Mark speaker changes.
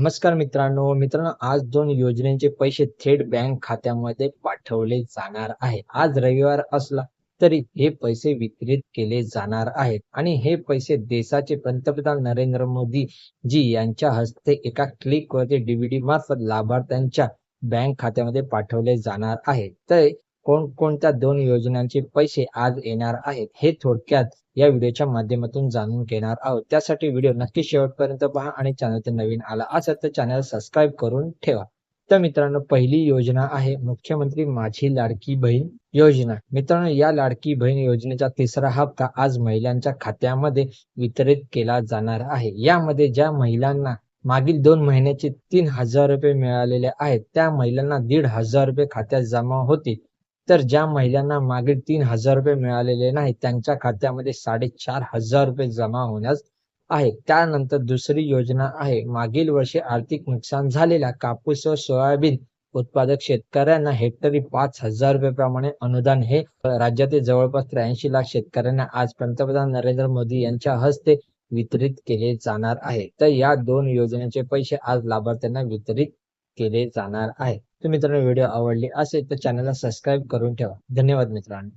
Speaker 1: नमस्कार मित्रांनो मित्रांनो आज दोन योजनेचे पैसे थेट बँक खात्यामध्ये पाठवले जाणार आहे आज रविवार असला तरी हे पैसे वितरित केले जाणार आहेत. आणि हे पैसे देशाचे पंतप्रधान नरेंद्र मोदी जी यांच्या हस्ते एका क्लिक वरती डीबीडी मार्फत लाभार्थ्यांच्या बँक खात्यामध्ये पाठवले जाणार आहेत. तर कोणकोणत्या दोन योजनांचे पैसे आज येणार आहेत हे थोडक्यात या व्हिडिओच्या माध्यमातून जाणून घेणार आहोत. त्यासाठी व्हिडिओ नक्की शेवटपर्यंत पहा आणि चॅनल नवीन आला असेल तर चॅनल सबस्क्राईब करून ठेवा. तर मित्रांनो पहिली योजना आहे मुख्यमंत्री माझी लाडकी बहीण योजना. मित्रांनो या लाडकी बहीण योजनेचा तिसरा हप्ता आज महिलांच्या खात्यामध्ये वितरित केला जाणार आहे. यामध्ये ज्या महिलांना मागील दोन महिन्याचे तीन हजार रुपये मिळालेले आहेत त्या महिलांना दीड हजार रुपये खात्यात जमा होतील. तर ज्या महिलांना मागील तीन हजार रुपये मिळालेले नाही त्यांच्या खात्यामध्ये साडेचार हजार रुपये जमा होण्यास आहे त्यानंतर दुसरी योजना आहे. मागील वर्षी आर्थिक नुकसान झालेल्या कापूस व सोयाबीन उत्पादक शेतकऱ्यांना हेक्टरी पाच हजार रुपये प्रमाणे अनुदान हे राज्यातील जवळपास त्र्याऐंशी लाख शेतकऱ्यांना आज पंतप्रधान नरेंद्र मोदी यांच्या हस्ते वितरित केले जाणार आहे. तर या दोन योजनेचे पैसे आज लाभार्थ्यांना वितरित केले जाणार आहे. तर मित्रांनो व्हिडिओ आवडली असेल तर चॅनलला सबस्क्राईब करून ठेवा. धन्यवाद मित्रांनो.